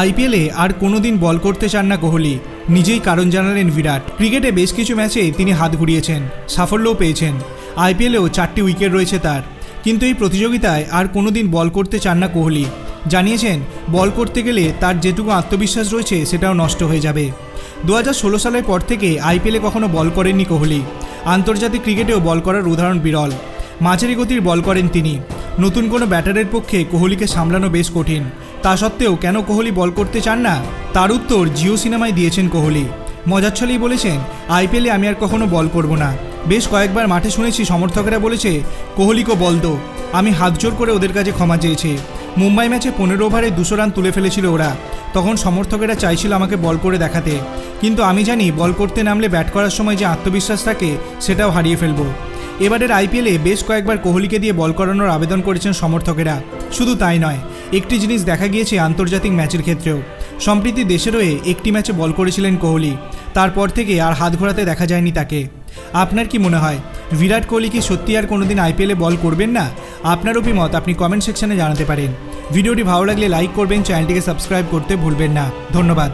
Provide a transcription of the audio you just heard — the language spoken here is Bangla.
আইপিএলে আর কোনোদিন বল করতে চান না কোহলি। নিজেই কারণ জানালেন বিরাট। ক্রিকেটে বেশ কিছু ম্যাচে তিনি হাত ঘুরিয়েছেন, সাফল্যও পেয়েছেন। আইপিএলেও চারটি উইকেট রয়েছে তার। কিন্তু এই প্রতিযোগিতায় আর কোনোদিন বল করতে চান না কোহলি। জানিয়েছেন, বল করতে গেলে তার যেটুকু আত্মবিশ্বাস রয়েছে সেটাও নষ্ট হয়ে যাবে। দু হাজার ষোলো সালের পর থেকে আইপিএলে কখনো বল করেননি কোহলি। আন্তর্জাতিক ক্রিকেটেও বল করার উদাহরণ বিরল। মাঝারি গতির বল করেন তিনি। নতুন কোনো ব্যাটারের পক্ষে কোহলিকে সামলানো বেশ কঠিন। তা সত্ত্বেও কেন কোহলি বল করতে চান না? তার উত্তর জিও সিনেমায় দিয়েছেন কোহলি। মজার বলেছেন, আইপিএলে আমি আর কখনো বল করব না। বেশ কয়েকবার মাঠে শুনেছি সমর্থকেরা বলেছে, কোহলিকে বল দো। আমি হাত জোর করে ওদের কাছে ক্ষমা চেয়েছি। মুম্বাই ম্যাচে পনেরো ওভারে দুশো রান তুলে ফেলেছিল ওরা। তখন সমর্থকেরা চাইছিল আমাকে বল করে দেখাতে। কিন্তু আমি জানি, বল করতে নামলে ব্যাট করার সময় যে আত্মবিশ্বাস থাকে, সেটাও হারিয়ে ফেলব। এবারের আইপিএলে বেশ কয়েকবার কোহলিকে দিয়ে বল করানোর আবেদন করেছেন সমর্থকেরা। শুধু তাই নয় একটি জিনিস দেখা গিয়েছে আন্তর্জাতিক ম্যাচের ক্ষেত্রেও। সম্প্রীতি দেশের হয়ে একটি ম্যাচে বল করেছিলেন কোহলি। তারপর থেকে আর হাত ঘোরাতে দেখা যায়নি তাকে। আপনার কি মনে হয়, বিরাট কোহলি কি সত্যি আর কোনোদিন আইপিএলে বল করবেন না? আপনার অভিমত আপনি কমেন্ট সেকশনে জানাতে পারেন। ভিডিওটি ভালো লাগলে লাইক করবেন, চ্যানেলটিকে সাবস্ক্রাইব করতে ভুলবেন না। ধন্যবাদ।